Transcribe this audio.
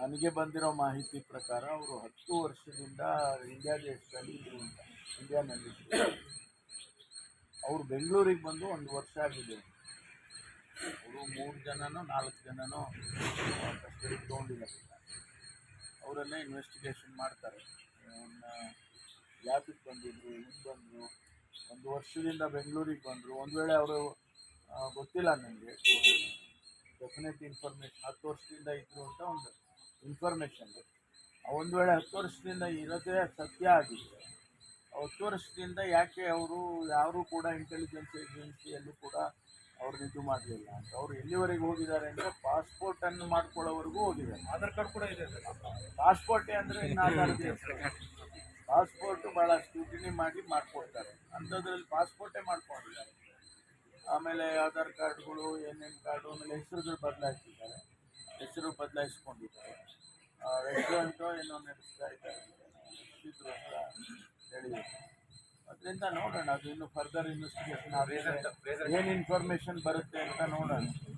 ನನಗೆ ಬಂದಿರೋ ಮಾಹಿತಿ ಪ್ರಕಾರ ಅವರು ಹತ್ತು ವರ್ಷದಿಂದ ಇಂಡಿಯಾ ದೇಶದಲ್ಲಿ ಇದ್ರು ಅಂತ ಇಂಡಿಯಾನಲ್ಲಿ ಅವರು ಬೆಂಗಳೂರಿಗೆ ಬಂದು ಒಂದು ವರ್ಷ ಆಗಿದೆ. ಅವರು ಮೂರು ಜನನೋ, ನಾಲ್ಕು ಜನನೋ ಕಸ್ಟಡಿ ತೊಗೊಂಡಿದ್ದಾರೆ ಅವರನ್ನೇ ಇನ್ವೆಸ್ಟಿಗೇಷನ್ ಮಾಡ್ತಾರೆ. ಅವನ್ನ ಯಾತಕ್ಕೆ ಬಂದಿದ್ರು, ಹಿಂಗೆ ಬಂದರು, ಒಂದು ವರ್ಷದಿಂದ ಬೆಂಗಳೂರಿಗೆ ಬಂದರು. ಒಂದು ವೇಳೆ ಅವರು ಗೊತ್ತಿಲ್ಲ ನನಗೆ ಡೆಫಿನೆಟ್ ಇನ್ಫಾರ್ಮೇಷನ್ ಹತ್ತು ವರ್ಷದಿಂದ ಇದ್ರು ಅಂತ ಒಂದು ಇನ್ಫಾರ್ಮೇಷನ್ ಒಂದು ವೇಳೆ ಹತ್ತು ವರ್ಷದಿಂದ ಇರೋದೇ ಸತ್ಯ ಆಗಿದೆ ಹತ್ತು ವರ್ಷದಿಂದ ಯಾಕೆ ಅವರು ಯಾರೂ ಕೂಡ ಇಂಟೆಲಿಜೆನ್ಸ್ ಏಜೆನ್ಸಿಯಲ್ಲೂ ಕೂಡ ಅವ್ರನ್ನ ಇದು ಮಾಡಲಿಲ್ಲ ಅಂತ. ಅವ್ರು ಎಲ್ಲಿವರೆಗೆ ಹೋಗಿದ್ದಾರೆ ಅಂದರೆ ಪಾಸ್ಪೋರ್ಟನ್ನು ಮಾಡ್ಕೊಳ್ಳೋವರೆಗೂ ಹೋಗಿದ್ದಾರೆ. ಆಧಾರ್ ಕಾರ್ಡ್ ಕೂಡ ಇದೆ ಪಾಸ್ಪೋರ್ಟೇ ಅಂದರೆ ಪಾಸ್ಪೋರ್ಟು ಭಾಳ ಸ್ಕ್ರೂಟಿನಿ ಮಾಡಿ ಮಾಡ್ಕೊಳ್ತಾರೆ ಅಂಥದ್ರಲ್ಲಿ ಪಾಸ್ಪೋರ್ಟೇ ಮಾಡ್ಕೊಂಡಿದ್ದಾರೆ. ಆಮೇಲೆ ಆಧಾರ್ ಕಾರ್ಡ್ಗಳು ಏನೇನು ಕಾರ್ಡು ಆಮೇಲೆ ಹೆಸರುಗಳು ಬದಲಾಯಿಸಿದ್ದಾರೆ ಹೆಸರು ಬದಲಾಯಿಸ್ಕೊಂಡಿದ್ದಾರೆ. ರೆಸ್ಟೋರೆಂಟು ಏನೋ ನಡೆಸ್ತಾ ಇದ್ದಾರೆ. ಇದ್ರು ಅಂತ ಹೇಳಿದ್ರು ಅದರಿಂದ ನೋಡೋಣ ಅದು ಇನ್ನು ಫರ್ದರ್ ಇನ್ವೆಸ್ಟಿಗೇಷನ್ ಏನು ಇನ್ಫಾರ್ಮೇಷನ್ ಬರುತ್ತೆ ಅಂತ ನೋಡೋಣ.